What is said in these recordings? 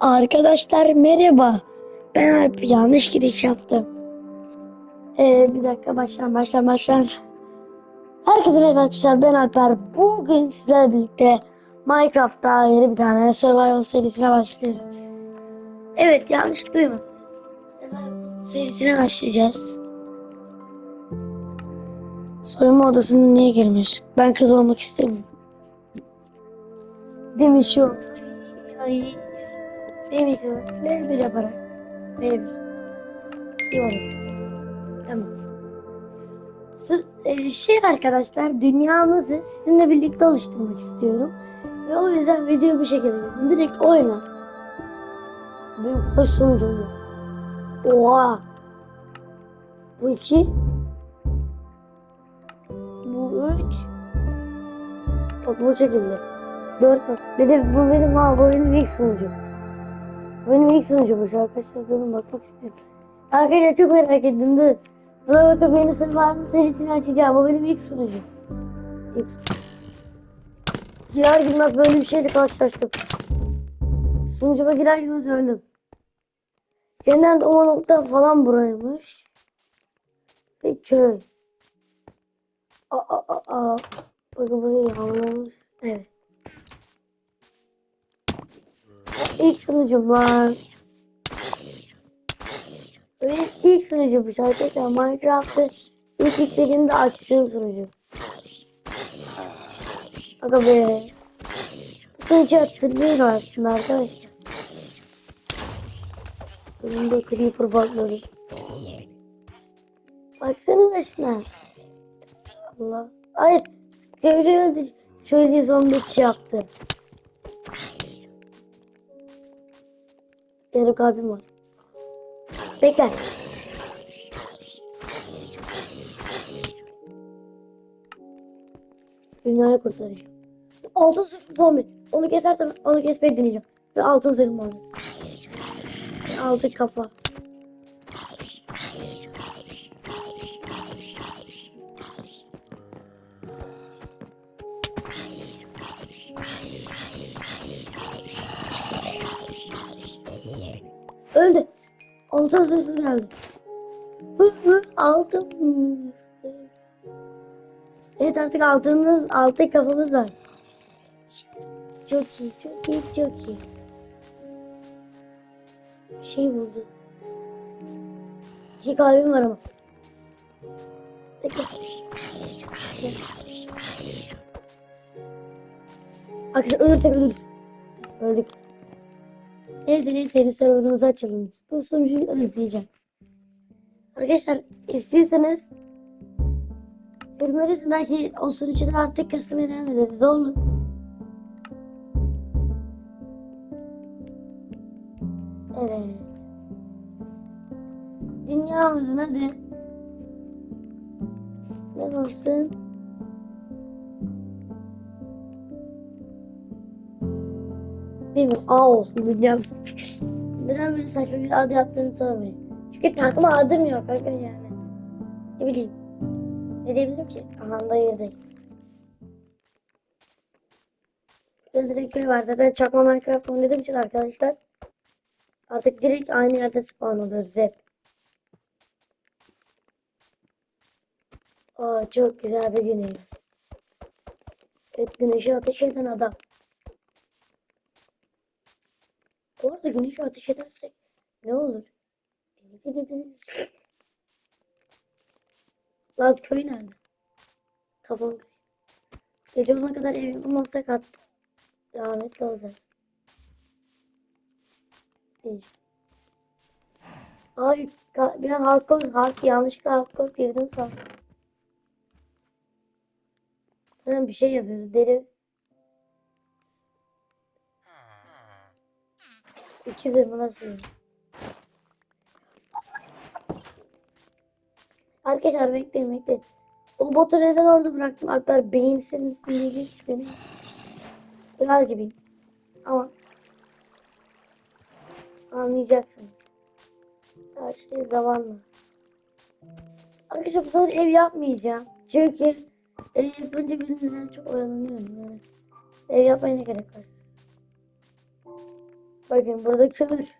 Arkadaşlar merhaba. Ben Alp yanlış giriş yaptım. Ee, bir dakika baştan baştan baştan. Herkese merhaba arkadaşlar ben Alper. Bugün sizlerle birlikte Minecraft'ta yeni bir tane Survival serisine başlıyoruz. Evet yanlış duymadınız. Serisine başlayacağız. Soyunma odasına niye girmiş? Ben kız olmak istemiyorum. Demiş yok. Ay. Demiş yok. L1 yaparak. L1. İyi olur. Tamam. E, Şey arkadaşlar dünyamızı sizinle birlikte oluşturmak istiyorum. Ve o yüzden videoyu bu şekilde yapıyorum. Direkt oyna. Benim koş sonucum yok. Oha. Bu iki. Bu üç. Bak bu şekilde. Dört bas. Bir de bu benim bu benim ilk sunucum. Benim ilk sunucummuş arkadaşlar. Durun bakmak istiyorum. Arkadaşlar çok merak ettim dur. Buna bakıp yeni sırlarını serisini açacağım. Bu benim ilk sunucum. İlk sunucum. Girer girmez böyle bir şeyle karşılaştım. Sunucuma girer girmez öldüm. Yeniden doğma nokta falan buraymış. Bir köy. Aa, aa, aa. Bakın burayı havlamış. Evet. İlk sunucum var. Benim ilk sunucummuş arkadaşlar. Minecraft'ı ilk yüklediğimde açtığım sunucu. Aga be. Sunucu hatırlıyorum aslında arkadaşlar. Önümde creeper bakları. Baksanıza şuna. Allah. Hayır. Köylü öldür. Köylü zombi yaptı. Yarı kalbim var. Bekle. Dünyayı kurtaracağım. Altın zırhlı zombi. Onu kesersem onu kesmeyi deneyeceğim. Ve altın oldu. Ve altın kafa. Altın zırhlı geldi. Altın. Evet artık altınız, altın kafamız var. Çok iyi, çok iyi, çok iyi. Şey buldu. İki kalbim var ama. Bekle. Arkadaşlar ölürsek ölürüz. Öldük. Neyse yeni serverımızı açalım. Bu sunucuyu özleyeceğim. Arkadaşlar istiyorsanız Bilmeriz belki o sunucuda artık Kasım ederiz olur. Evet. Dünyamızın adı ne olsun? Bilmiyorum. A olsun dünyamız. Neden böyle saçma bir adı yaptığını sormayın. Çünkü takma adım yok arkadaşlar yani. Ne bileyim. Ne diyebilirim ki? Aha yerdeyim. Burada direkt köy var. Zaten çakma Minecraft oynadığım için arkadaşlar. Artık direkt aynı yerde spawn oluyoruz hep. Aa, çok güzel bir güneş. Evet güneşi ateş eden adam. Bu arada güneşi ateş edersek ne olur? Lan köy nerede? Kafam. Gece olana kadar ev yapamazsak attık. Rahmetli olacağız. Diyeceğim. Ay bir an hardcore, hard, yanlışlıkla hardcore girdim sandım. Bir şey yazıyordu. Deri. İki zırhı nasıl? Arkadaşlar bekleyin bekleyin. O botu neden orada bıraktım? Alper beyinsiz misin diyecektin. Uyar gibiyim. Ama anlayacaksınız. Her şey zamanla. Arkadaşlar bu sefer ev yapmayacağım. Çünkü ev yapınca birbirinden çok oyalanıyorum. Yani. Ev yapmaya ne gerek var? Bakın buradaki kömür.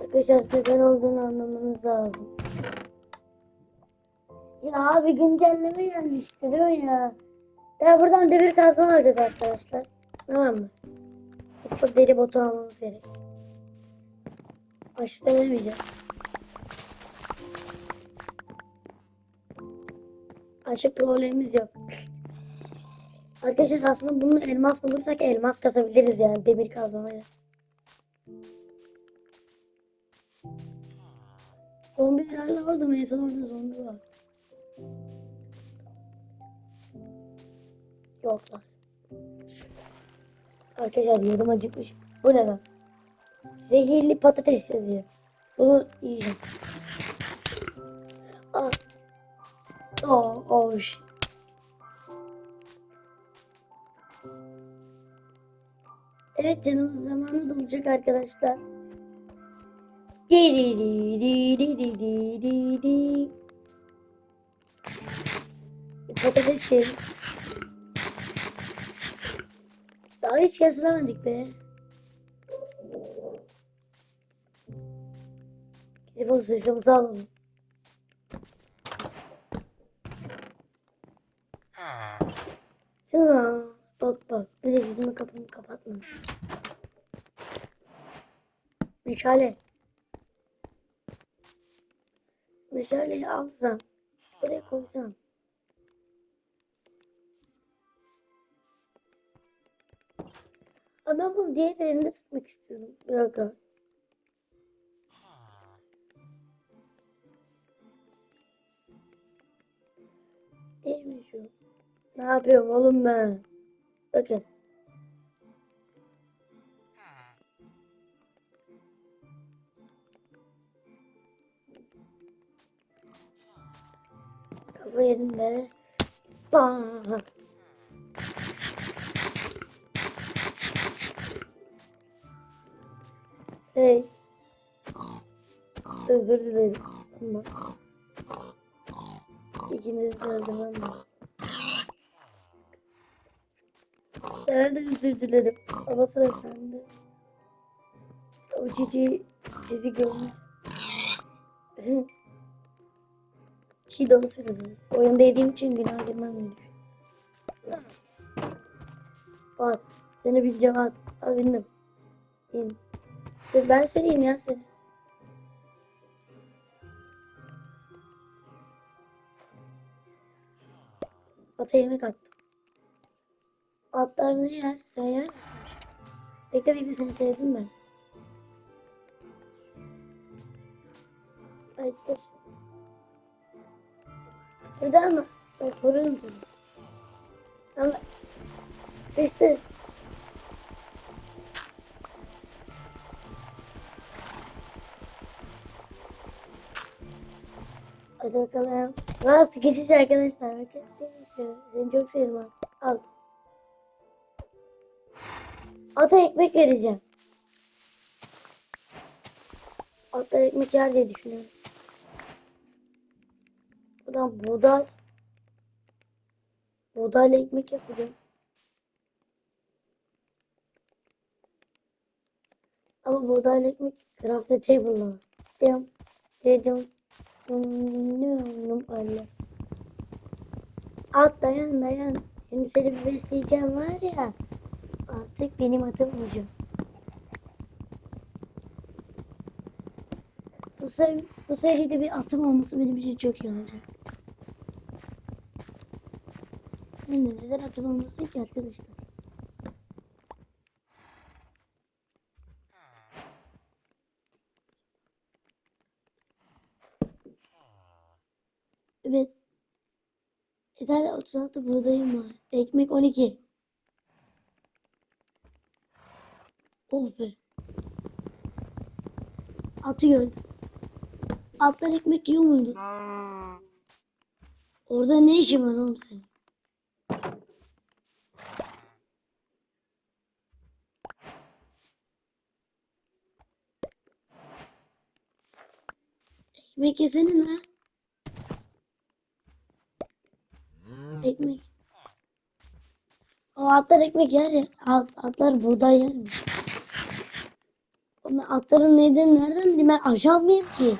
Arkadaşlar neden olduğunu anlamanız lazım. Ya abi güncelleme gelmişti değil ya? Ya buradan demir kazma alacağız arkadaşlar. Tamam mı? Gidip deri botu almamız gerek. Aşırı denemeyeceğiz. Aşık problemimiz yok. Arkadaşlar aslında bunu elmas bulursak elmas kazabiliriz yani demir kazmamayla. Zombi herhalde orada mı? En son orada zombi var. Yoklar. Arkadaşlar yarım acıkmış. Bu ne lan? Zehirli patates yazıyor. Bunu yiyeceğim. ol. Şey. Evet canımız zamanı dolacak arkadaşlar. Di di di di di di di di. Patatesim. Şey. Daha hiç kesilmedik be. Gidip o zırhımızı alalım. Cıza. Bak bak. Bir de yüzümü kapımı kapatmamış. Meşale. Meşaleyi alsam. Buraya koysam. Ama ben bunu diğer elimde tutmak istiyorum. Bir dakika. Şu? Ne yapıyorum oğlum ben? Bakın. Kafa yerinde. Bah. Hey. Özür dilerim. Ama ikiniz de öldürmem lazım. Sana da özür dilerim. Ama sıra sende. O çiçeği sizi görünce. Çiğdonu sırasız. Oyunda yediğim için günah girmem. At. Seni bileceğim at. Al bindim. İn. Dur ben süreyim ya seni. Ata yemek attım. Atlar ne yer? Sen yer misin? Bekle bekle seni sevdim ben. Dur. Burada mı? Ben korurum seni. Ama sıkıştı. Hadi bakalım. Nasıl geçiş arkadaşlar? Seni çok seviyorum. Al. Ata ekmek vereceğim. Atlar ekmek yer diye düşünüyorum. Buradan buğday. Buğdayla ekmek yapacağım. Ama buğdayla ekmek craft table lazım. Dedim. Dedim. Num öyle. At dayan dayan. Şimdi seni besleyeceğim var ya. Artık benim adım Ucu. Bu, seri, bu seride bir atım olması benim için çok iyi olacak. Benim neden atım olması ki arkadaşlar? Evet. Yeterli 36 buğdayım var. Ekmek 12. Oh be. Atı gördüm. Atlar ekmek yiyor muydu? Orada ne işin var oğlum senin? Ekmek yesene lan. Ekmek. O atlar ekmek yer ya. At, atlar buğday yer mi? Ama atların neyden nereden bileyim ben ajan mıyım ki?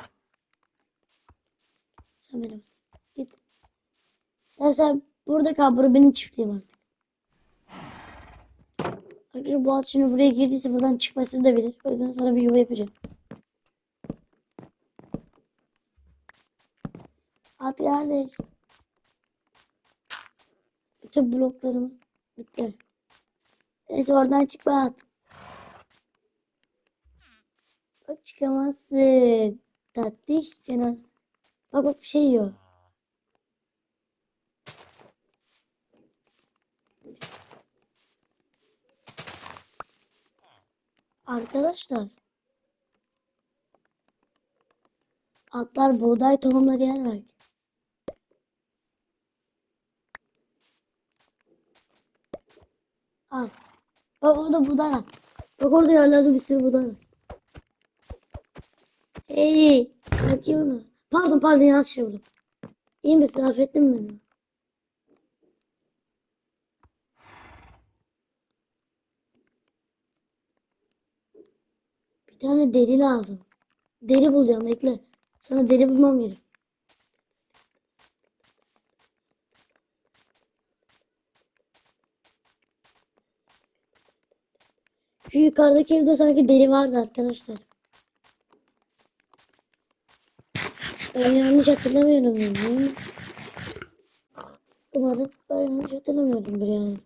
Sen benim. Git. Sen sen burada kal. Burası benim çiftliğim artık. Arkadaşlar bu at şimdi buraya girdiyse buradan çıkmasını da bilir. O yüzden sana bir yuva yapacağım. At kardeş. Bütün bloklarım bitti. Neyse oradan çıkma at. Bak çıkamazsın. Tatlış. Sen Bak bak bir şey yiyor. Arkadaşlar. Atlar buğday tohumları yer verdi. Al. Bak orada buğday var. Bak orada yerlerde bir sürü buğday var. Hey. Bakayım onu. Pardon pardon yanlış şey. İyi misin? Affettin mi beni? Bir tane deri lazım. Deri bulacağım bekle. Sana deri bulmam gerek. Şu yukarıdaki evde sanki deri vardı arkadaşlar. Ben yanlış hatırlamıyorum yani. Umarım ben yanlış hatırlamıyorumdur yani.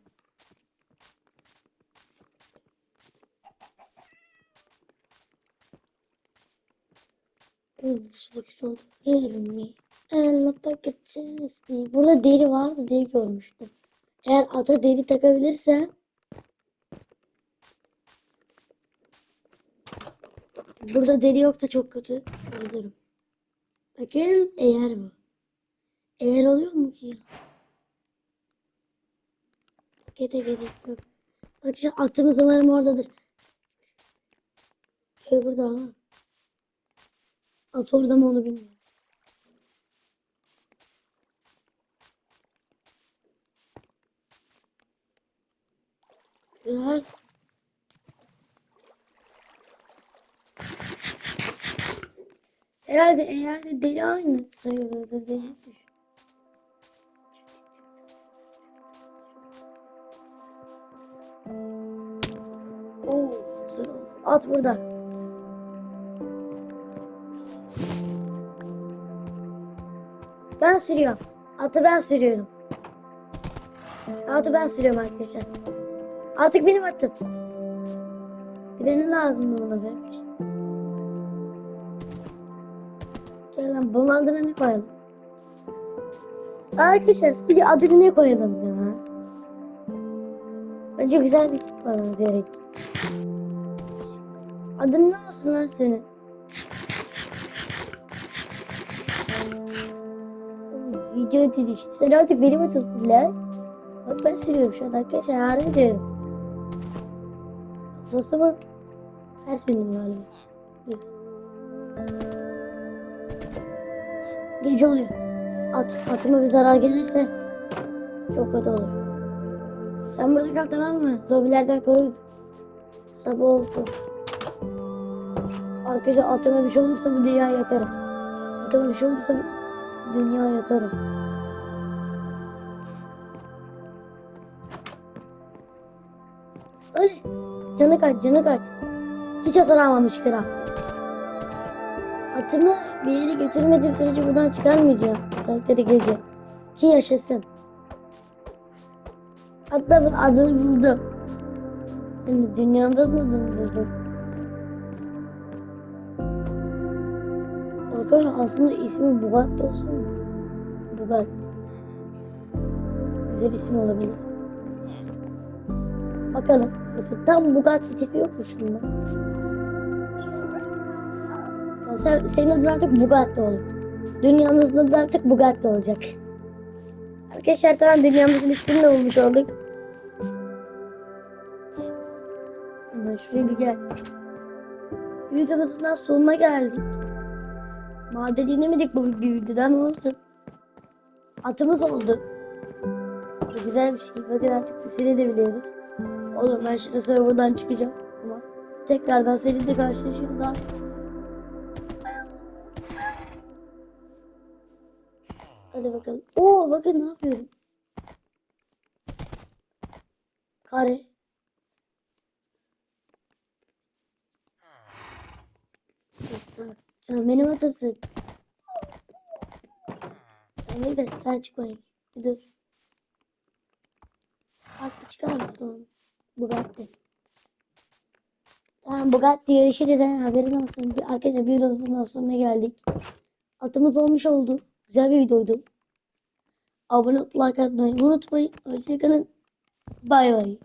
Elle bakacağız. Burada deri vardı diye görmüştüm. Eğer ata deri takabilirsem Burada deri yoksa çok kötü. Ölürüm. Bakın eğer bu. Eğer oluyor mu ki ya? Gete gerek yok. Bak şu atımız umarım oradadır. Şey burada ama. At orada mı onu bilmiyorum. Güzel. Herhalde eğer de deri aynı sayılırdı deri. Oo, güzel oldu. At burada. Ben sürüyorum. Atı ben sürüyorum. Atı ben sürüyorum arkadaşlar. Artık benim atım. Bir de ne lazım bana be? Lan bunun adına ne koyalım? Arkadaşlar sizce adını ne koyalım ya? Bence güzel bir isim koymamız gerek. Adın ne olsun lan senin? Video diliş. Sen artık benim atımsın lan. Bak ben sürüyorum şu an arkadaşlar harbi diyorum. Kasası mı? Ters benim galiba. Yok. Gece oluyor. At, atıma bir zarar gelirse çok kötü olur. Sen burada kal tamam mı? Zombilerden koru. Sabah olsun. Arkadaşlar atıma bir şey olursa bu dünyayı yakarım. Atıma bir şey olursa dünyayı yakarım. Öyle. Canı kaç, canı kaç. Hiç hasar almamış kral. Atımı bir yere götürmediğim sürece buradan çıkarmayacağım. Saatleri gece. Ki yaşasın. Hatta ben adını buldum. Yani dünyamızın adını buldum. Arkadaşlar aslında ismi Bugatti olsun? Bugatti. Güzel isim olabilir. Bakalım. Bakın tam Bugatti tipi yok mu şunda? Sen, senin adın artık Bugatti oldu. Dünyamızın adı artık Bugatti olacak. Arkadaşlar tamam dünyamızın ismini de bulmuş olduk. Hemen şuraya bir gel. Videomuzun sonuna geldik. Maden inemedik bu bir videodan olsun. Atımız oldu. Bu güzel bir şey. Bakın artık biz seni de biliyoruz. Oğlum ben şimdi serverdan çıkacağım. Ama tekrardan seninle karşılaşırız abi. Bakalım. Oo bakın ne yapıyorum. Kare. Sen benim atımsın. Öyle de sen çık bakayım. Bir dur. Bir çıkar mısın oğlum? Bugatti. Tamam Bugatti yarışırız he haberin olsun. Bir, arkadaşlar bir videomuzun sonuna geldik. Atımız olmuş oldu. Güzel bir videoydu. Abone olup like atmayı unutmayın. Hoşçakalın. Bay bay.